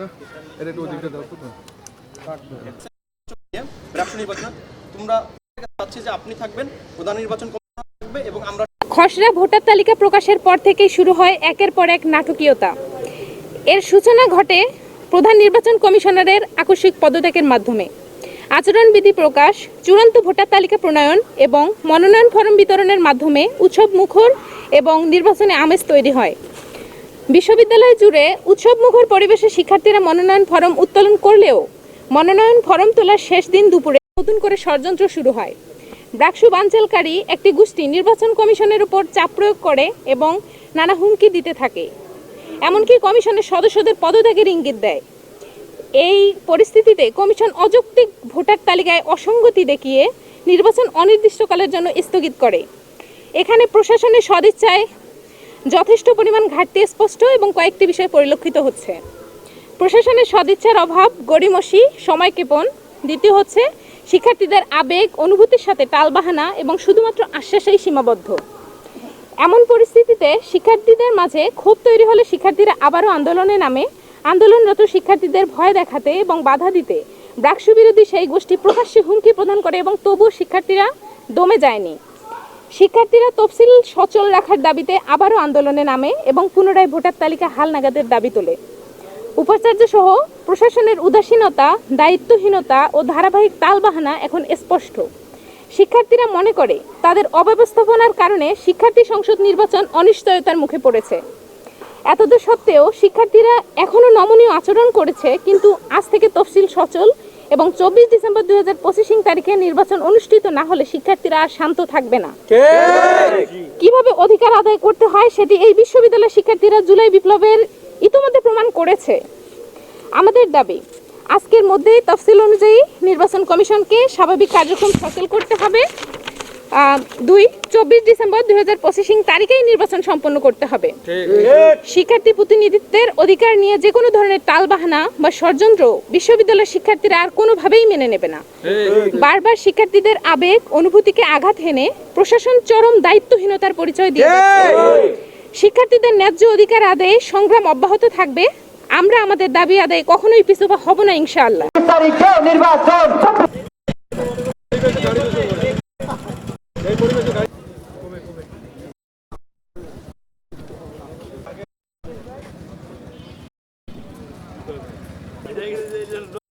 না? এটা একটু ওদিকটা দাও তো নির্বাচন তোমরা চাচ্ছি যে আপনি থাকবেন প্রধান নির্বাচন থাকবে এবং আমরা খসড়া ভোটার তালিকা প্রকাশের পর থেকেই শুরু হয় একের পর এক নাটকীয়তা। এর সূচনা ঘটে প্রধান নির্বাচন কমিশনারের আকস্মিক পদত্যাগের মাধ্যমে। আচরণবিধি প্রকাশ চূড়ান্ত ভোটার তালিকা প্রণয়ন এবং মনোনয়ন ফরম বিতরণের মাধ্যমে উৎসব মুখর এবং নির্বাচনে আমেজ তৈরি হয়। বিশ্ববিদ্যালয় জুড়ে উৎসবমুখর পরিবেশে শিক্ষার্থীরা মনোনয়ন ফরম উত্তোলন করলেও মনোনয়ন ফরম তোলার শেষ দিন দুপুরে নতুন করে ষড়যন্ত্র শুরু হয়। ব্রাকসু বানচালকারী একটি গোষ্ঠী নির্বাচন কমিশনের উপর চাপ প্রয়োগ করে এবং নানা হুমকি দিতে থাকে। এমনকি কমিশনের সদস্যদের পদত্যাগের ইঙ্গিত দেয়। এই পরিস্থিতিতে কমিশন অযৌক্তিক ভোটার তালিকায় অসঙ্গতি দেখিয়ে নির্বাচন অনির্দিষ্টকালের জন্য স্থগিত করে। এখানে প্রশাসনের সদিচ্ছায় যথেষ্ট পরিমাণ ঘাটতি স্পষ্ট এবং কয়েকটি বিষয় পরিলক্ষিত হচ্ছে। প্রশাসনের সদিচ্ছার অভাব, গড়িমসি সময়ক্ষেপণ দ্বিতীয় হচ্ছে, শিক্ষার্থীদের আবেগ, অনুভূতির সাথে টালবাহানা এবং শুধুমাত্র আশ্বাসেই সীমাবদ্ধ। এমন পরিস্থিতিতে শিক্ষার্থীদের মাঝে ক্ষোভ তৈরি হলে শিক্ষার্থীরা আবারও আন্দোলনে নামে। আন্দোলনরত শিক্ষার্থীদের ভয় দেখাতে এবং বাধা দিতে। ব্রাকসু বিরোধী সেই গোষ্ঠী প্রকাশ্যে হুমকি প্রদান করে এবং তবুও শিক্ষার্থীরা দমে যায়নি। শিক্ষার্থীরা তফসিল সচল রাখার দাবিতে আবারও আন্দোলনে নামে এবং পুনরায় ভোটার তালিকা হালনাগাদের দাবি তোলে। উপাচার্য সহ প্রশাসনের উদাসীনতা, দায়িত্বহীনতা ও ধারাবাহিক তালবাহানা এখন স্পষ্ট। শিক্ষার্থীরা মনে করে, তাদের অব্যবস্থাপনার কারণে শিক্ষার্থী সংসদ নির্বাচন অনিশ্চয়তার মুখে পড়েছে। এতদূর সত্ত্বেও শিক্ষার্থীরা এখনও নমনীয় আচরণ করেছে, কিন্তু আজ থেকে তফসিল সচল এবং চব্বিশ ডিসেম্বর দুই হাজার পঁচিশ তারিখে নির্বাচন অনুষ্ঠিত না হলে শিক্ষার্থীরা আর শান্ত থাকবে না। কীভাবে অধিকার আদায় করতে হয় সেটি এই বিশ্ববিদ্যালয়ের শিক্ষার্থীরা জুলাই বিপ্লবের ইতিমধ্যে প্রমাণ করেছে। আমাদের দাবি আজকের মধ্যেই তফসিল অনুযায়ী নির্বাচন কমিশনকে স্বাভাবিক কার্যক্রম সচল করতে হবে। দুই চব্বিশ ডিসেম্বর দুই হাজার পঁচিশ তারিখেই নির্বাচন সম্পন্ন করতে হবে। শিক্ষার্থী প্রতিনিধিত্বের অধিকার নিয়ে যে কোনো ধরনের টালবাহানা বা ষড়যন্ত্র বিশ্ববিদ্যালয়ের শিক্ষার্থীরা আর কোনোভাবেই মেনে নেবে না। বারবার শিক্ষার্থীদের আবেগ অনুভূতিকে আঘাত হেনে প্রশাসন চরম দায়িত্বহীনতার পরিচয় দিয়ে শিক্ষার্থীদের ন্যায্য অধিকার আদায়ে সংগ্রাম অব্যাহত থাকবে। আমরা আমাদের দাবি আদায়ে কখনোই পিছুপা হব না ইনশাআল্লাহ। ideia dele.